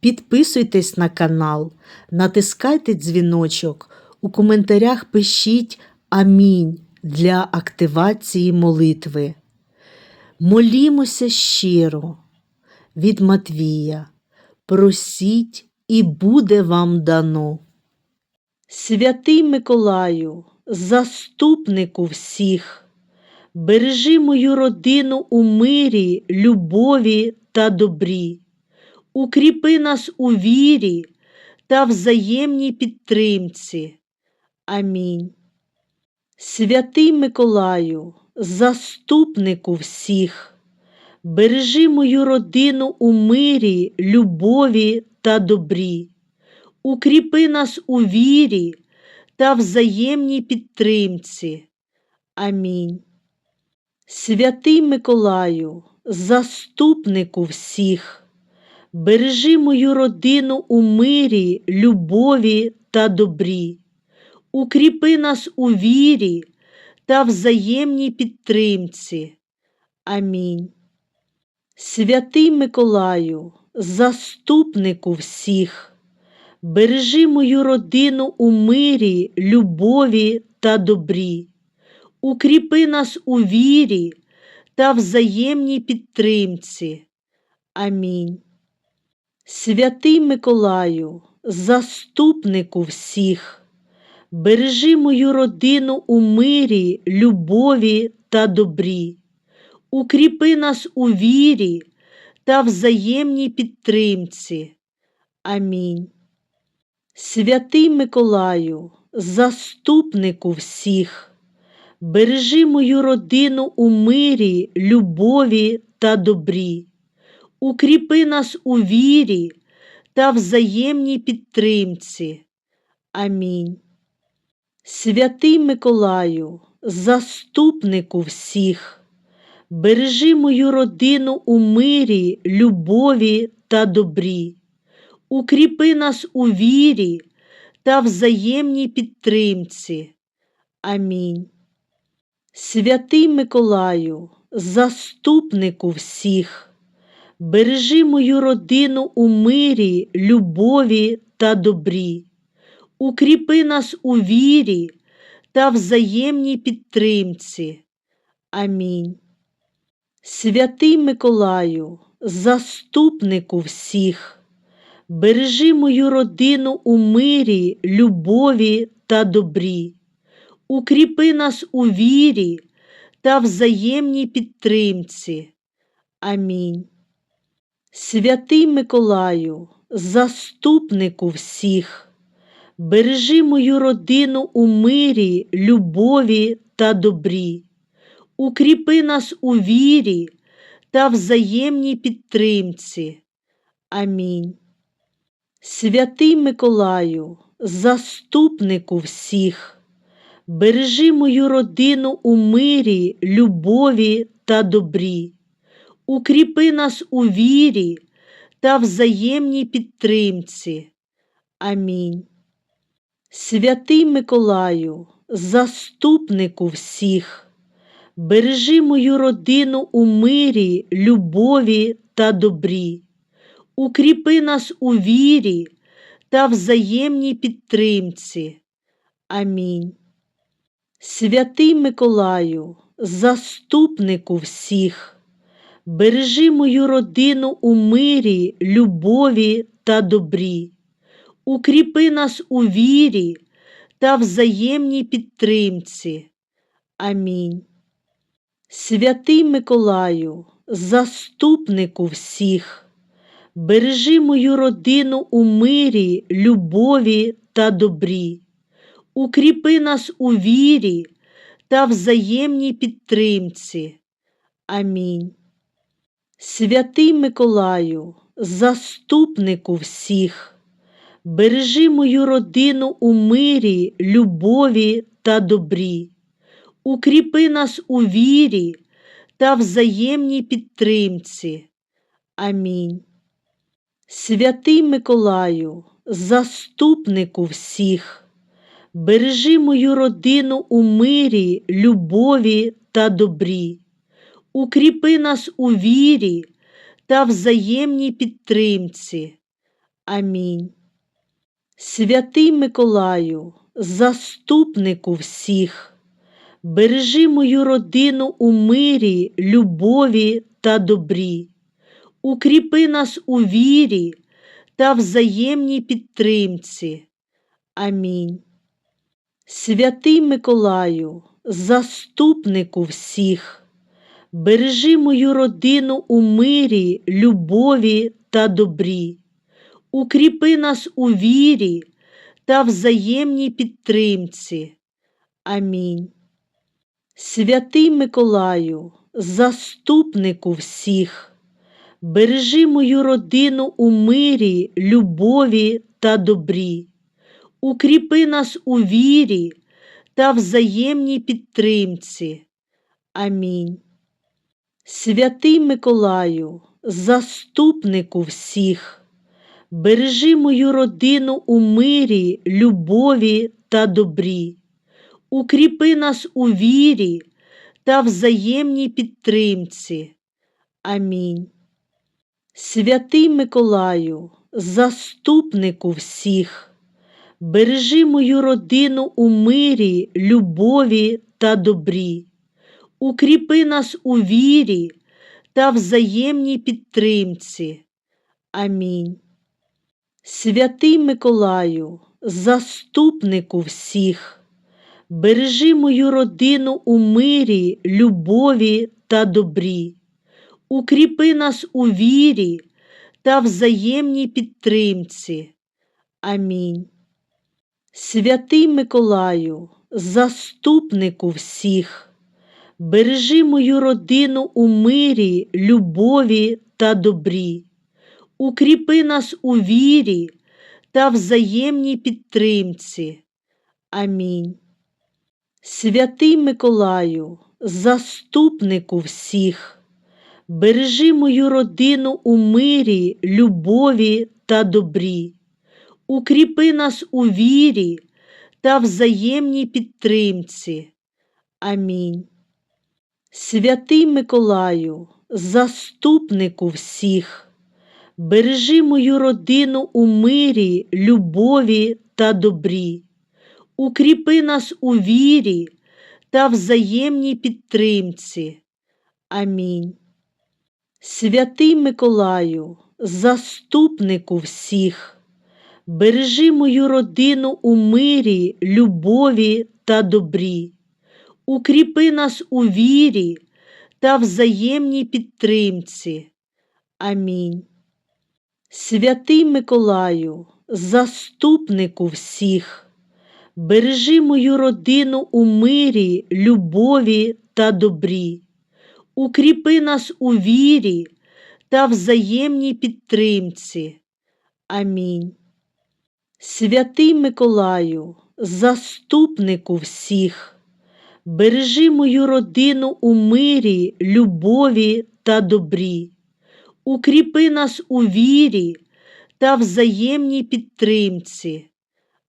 підписуйтесь на канал, натискайте дзвіночок, у коментарях пишіть Амінь для активації молитви. Молімося щиро від Матвія. Просіть і буде вам дано. Святий Миколаю, заступнику всіх, бережи мою родину у мирі, любові та добрі, укріпи нас у вірі та взаємній підтримці. Амінь. Святий Миколаю, заступнику всіх, бережи мою родину у мирі, любові та добрі, укріпи нас у вірі та взаємній підтримці. Амінь. Святий Миколаю, заступнику всіх, бережи мою родину у мирі, любові та добрі, укріпи нас у вірі та взаємній підтримці. Амінь. Святий Миколаю, заступнику всіх, бережи мою родину у мирі, любові та добрі, укріпи нас у вірі та взаємній підтримці. Амінь. Святий Миколаю, заступнику всіх, бережи мою родину у мирі, любові та добрі, укріпи нас у вірі та взаємній підтримці. Амінь. Святий Миколаю, заступнику всіх, бережи мою родину у мирі, любові та добрі, укріпи нас у вірі та взаємній підтримці. Амінь. Святий Миколаю, заступнику всіх, бережи мою родину у мирі, любові та добрі, укріпи нас у вірі та взаємній підтримці. Амінь. Святий Миколаю, заступнику всіх, бережи мою родину у мирі, любові та добрі, укріпи нас у вірі та взаємній підтримці. Амінь. Святий Миколаю, заступнику всіх, бережи мою родину у мирі, любові та добрі, укріпи нас у вірі та взаємній підтримці. Амінь. Святий Миколаю, заступнику всіх, бережи мою родину у мирі, любові та добрі, укріпи нас у вірі та взаємній підтримці. Амінь. Святий Миколаю, заступнику всіх, бережи мою родину у мирі, любові та добрі, укріпи нас у вірі та взаємній підтримці. Амінь. Святий Миколаю, заступнику всіх, бережи мою родину у мирі, любові та добрі, укріпи нас у вірі та взаємній підтримці. Амінь. Святий Миколаю, заступнику всіх, бережи мою родину у мирі, любові та добрі, укріпи нас у вірі та взаємній підтримці. Амінь. Святий Миколаю, заступнику всіх, бережи мою родину у мирі, любові та добрі, укріпи нас у вірі та взаємній підтримці. Амінь. Святий Миколаю, заступнику всіх, бережи мою родину у мирі, любові та добрі, укріпи нас у вірі та взаємній підтримці. Амінь. Святий Миколаю, заступнику всіх, бережи мою родину у мирі, любові та добрі, укріпи нас у вірі та взаємній підтримці. Амінь. Святий Миколаю, заступнику всіх, бережи мою родину у мирі, любові та добрі, укріпи нас у вірі та взаємній підтримці. Амінь. Святий Миколаю, заступнику всіх, бережи мою родину у мирі, любові та добрі, укріпи нас у вірі та взаємній підтримці. Амінь. Святий Миколаю, заступнику всіх, бережи мою родину у мирі, любові та добрі, укріпи нас у вірі та взаємній підтримці. Амінь. Святий Миколаю, заступнику всіх, бережи мою родину у мирі, любові та добрі, укріпи нас у вірі та взаємній підтримці. Амінь. Святий Миколаю, заступнику всіх, бережи мою родину у мирі, любові та добрі, укріпи нас у вірі та взаємній підтримці. Амінь. Святий Миколаю, заступнику всіх, бережи мою родину у мирі, любові та добрі, укріпи нас у вірі та взаємній підтримці. Амінь. Святий Миколаю, заступнику всіх, бережи мою родину у мирі, любові та добрі, укріпи нас у вірі та взаємній підтримці. Амінь. Святий Миколаю, заступнику всіх, бережи мою родину у мирі, любові та добрі, укріпи нас у вірі та взаємній підтримці. Амінь. Святий Миколаю, заступнику всіх, бережи мою родину у мирі, любові та добрі, укріпи нас у вірі та взаємній підтримці. Амінь. Святий Миколаю, заступнику всіх, бережи мою родину у мирі, любові та добрі, укріпи нас у вірі та взаємній підтримці. Амінь. Святий Миколаю, заступнику всіх, бережи мою родину у мирі, любові та добрі, укріпи нас у вірі та взаємній підтримці. Амінь. Святий Миколаю, заступнику всіх, бережи мою родину у мирі, любові та добрі, укріпи нас у вірі та взаємній підтримці.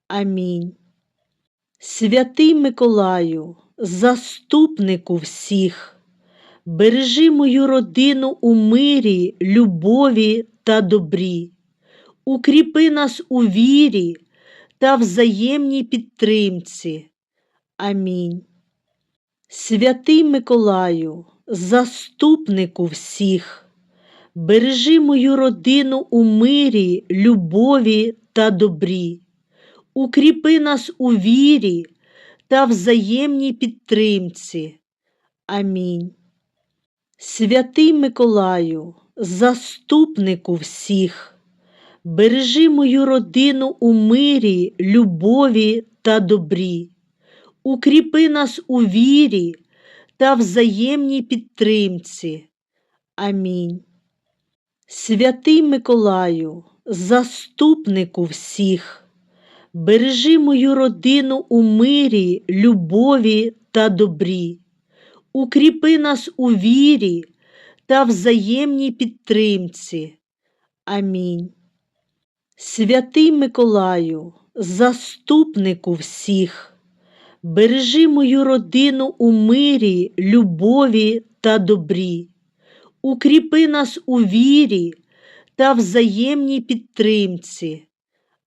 Амінь. Святий Миколаю, заступнику всіх, бережи мою родину у мирі, любові та добрі, укріпи нас у вірі та взаємній підтримці. Амінь. Святий Миколаю, заступнику всіх, бережи мою родину у мирі, любові та добрі, укріпи нас у вірі та взаємній підтримці. Амінь. Святий Миколаю, заступнику всіх, бережи мою родину у мирі, любові та добрі, укріпи нас у вірі та взаємній підтримці. Амінь. Святий Миколаю, заступнику всіх, бережи мою родину у мирі, любові та добрі, укріпи нас у вірі та взаємній підтримці. Амінь. Святий Миколаю, заступнику всіх, бережи мою родину у мирі, любові та добрі, укріпи нас у вірі та взаємній підтримці.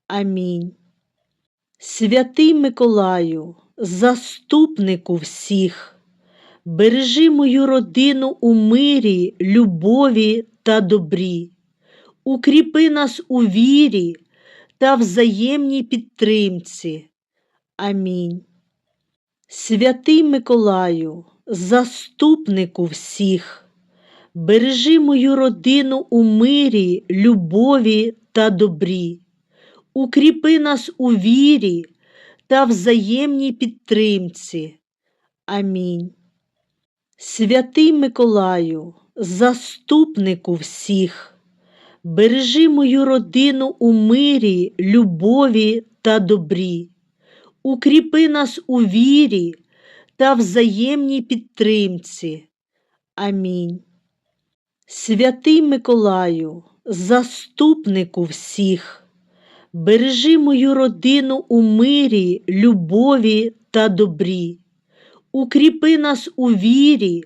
Амінь. Святий Миколаю, заступнику всіх, бережи мою родину у мирі, любові та добрі, укріпи нас у вірі та взаємній підтримці. Амінь. Святий Миколаю, заступнику всіх, бережи мою родину у мирі, любові та добрі, укріпи нас у вірі та взаємній підтримці. Амінь. Святий Миколаю, заступнику всіх, бережи мою родину у мирі, любові та добрі, укріпи нас у вірі та взаємній підтримці. Амінь. Святий Миколаю, заступнику всіх, бережи мою родину у мирі, любові та добрі, укріпи нас у вірі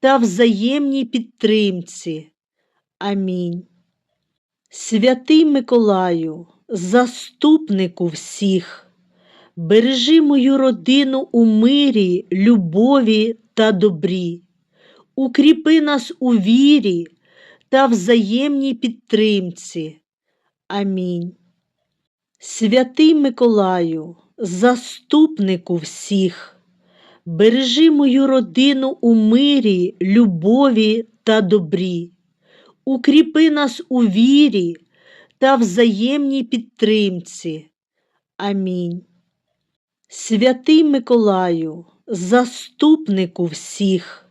та взаємній підтримці. Амінь. Святий Миколаю, заступнику всіх, бережи мою родину у мирі, любові та добрі, укріпи нас у вірі та взаємній підтримці. Амінь. Святий Миколаю, заступнику всіх, бережи мою родину у мирі, любові та добрі, укріпи нас у вірі та взаємній підтримці. Амінь. Святий Миколаю, заступнику всіх,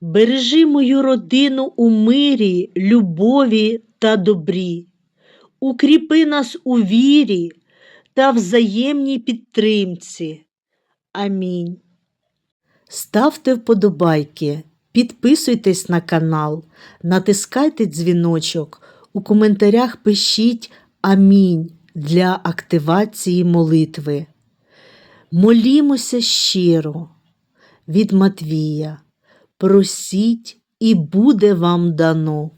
бережи мою родину у мирі, любові та добрі, укріпи нас у вірі та взаємній підтримці. Амінь. Ставте вподобайки, підписуйтесь на канал, натискайте дзвіночок, у коментарях пишіть Амінь для активації молитви. Молімося щиро від Матвія. Просіть і буде вам дано.